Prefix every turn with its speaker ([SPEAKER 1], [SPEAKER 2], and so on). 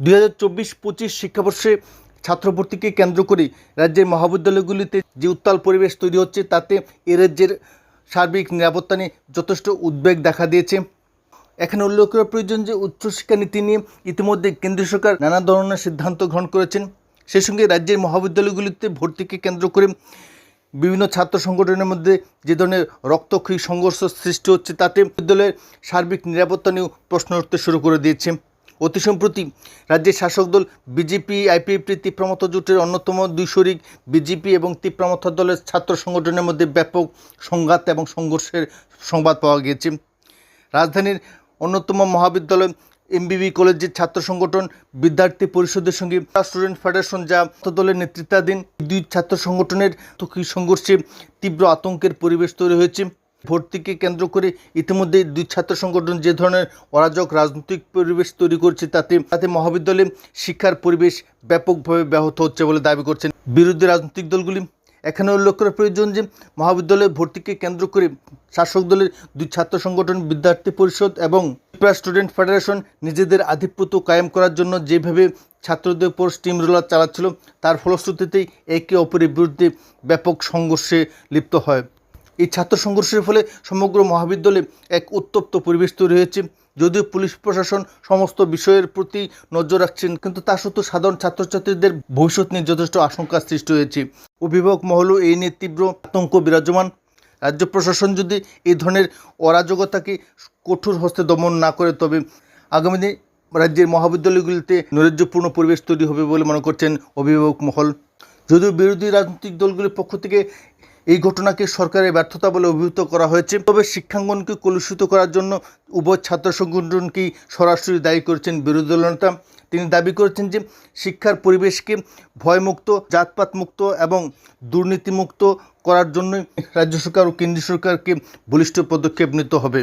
[SPEAKER 1] দুই হাজার চব্বিশ পঁচিশ শিক্ষাবর্ষে ছাত্র ভর্তিকে কেন্দ্র করে রাজ্যের মহাবিদ্যালয়গুলিতে যে উত্তাল পরিবেশ তৈরি হচ্ছে, তাতে এ রাজ্যের সার্বিক নিরাপত্তা নিয়ে যথেষ্ট উদ্বেগ দেখা দিয়েছে। এখানে উল্লেখ করা প্রয়োজন যে উচ্চশিক্ষা নীতি নিয়ে ইতিমধ্যে কেন্দ্রীয় সরকার নানা ধরনের সিদ্ধান্ত গ্রহণ করেছেন। সেই সঙ্গে রাজ্যের মহাবিদ্যালয়গুলিতে ভর্তিকে কেন্দ্র করে বিভিন্ন ছাত্র সংগঠনের মধ্যে যে ধরনের রক্তক্ষয়ী সংঘর্ষ সৃষ্টি হচ্ছে, তাতে বিদ্যালয়ের সার্বিক নিরাপত্তা নিয়েও প্রশ্ন উঠতে শুরু করে দিয়েছে। অতি সম্প্রতি রাজ্যের শাসক দল বিজেপি, আইপিএফটি তীব্রমত জোটের অন্যতম দুই শরিক বিজেপি এবং তীব্রমত দলের ছাত্র সংগঠনের মধ্যে ব্যাপক সংঘাত এবং সংঘর্ষের সংবাদ পাওয়া গিয়েছে। রাজধানীর অন্যতম মহাবিদ্যালয় এমবিবি কলেজের ছাত্র সংগঠন বিদ্যার্থী পরিষদের সঙ্গে স্টুডেন্ট ফেডারেশন যা দলের নেতৃত্বাধীন দুই ছাত্র সংগঠনের সংঘর্ষে তীব্র আতঙ্কের পরিবেশ তৈরি হয়েছে। ভর্তিকে কেন্দ্র করে ইতিমধ্যে দুই ছাত্র সংগঠন যে ধরনের অরাজক রাজনৈতিক পরিবেশ তৈরি করছে, তাতে তাতে মহাবিদ্যালয়ে শিক্ষার পরিবেশ ব্যাপকভাবে ব্যাহত হচ্ছে বলে দাবি করছেন বিরোধী রাজনৈতিক দলগুলি। এখানে উল্লেখ করা প্রয়োজন যে মহাবিদ্যালয়ে ভর্তিকে কেন্দ্র করে শাসক দলের দুই ছাত্র সংগঠন, বিদ্যার্থী পরিষদ এবং ত্রিপুরা স্টুডেন্ট ফেডারেশন নিজেদের আধিপত্য কায়েম করার জন্য যেভাবে ছাত্রদের উপর স্টিম রোলার চালাচ্ছিল, তার ফলশ্রুতিতেই একে অপরের বিরুদ্ধে ব্যাপক সংঘর্ষে লিপ্ত হয়। এই ছাত্র সংঘর্ষের ফলে সমগ্র মহাবিদ্যালয়ে এক উত্তপ্ত পরিবেশ তৈরি হয়েছে। যদিও পুলিশ প্রশাসন সমস্ত বিষয়ের প্রতি নজর রাখছেন, কিন্তু তা সত্ত্বেও সাধারণ ছাত্রছাত্রীদের ভবিষ্যৎ নিয়ে যথেষ্ট আশঙ্কা সৃষ্টি হয়েছে। অভিভাবক মহলও এই নিয়ে তীব্র আতঙ্ক বিরাজমান। রাজ্য প্রশাসন যদি এই ধরনের অরাজকতাকে কঠোর হস্তে দমন না করে, তবে আগামী দিনে রাজ্যের মহাবিদ্যালয়গুলিতে নৈরাজ্যপূর্ণ পরিবেশ তৈরি হবে বলে মনে করছেন অভিভাবক মহল। যদিও বিরোধী রাজনৈতিক দলগুলির পক্ষ থেকে এই ঘটনাকে সরকারের ব্যর্থতা বলে অভিহিত করা হয়েছে। তবে শিক্ষাঙ্গনকে কলুষিত করার জন্য উভয় ছাত্র সংগঠনকেই সরাসরি দায়ী করেছেন বিরোধী দলনেতা তিনি দাবি করেছেন যে, শিক্ষার পরিবেশকে ভয়মুক্ত জাতপাত মুক্ত এবং দুর্নীতিমুক্ত করার জন্যই রাজ্য সরকার ও কেন্দ্রীয় সরকারকে বলিষ্ঠ পদক্ষেপ নিতে হবে।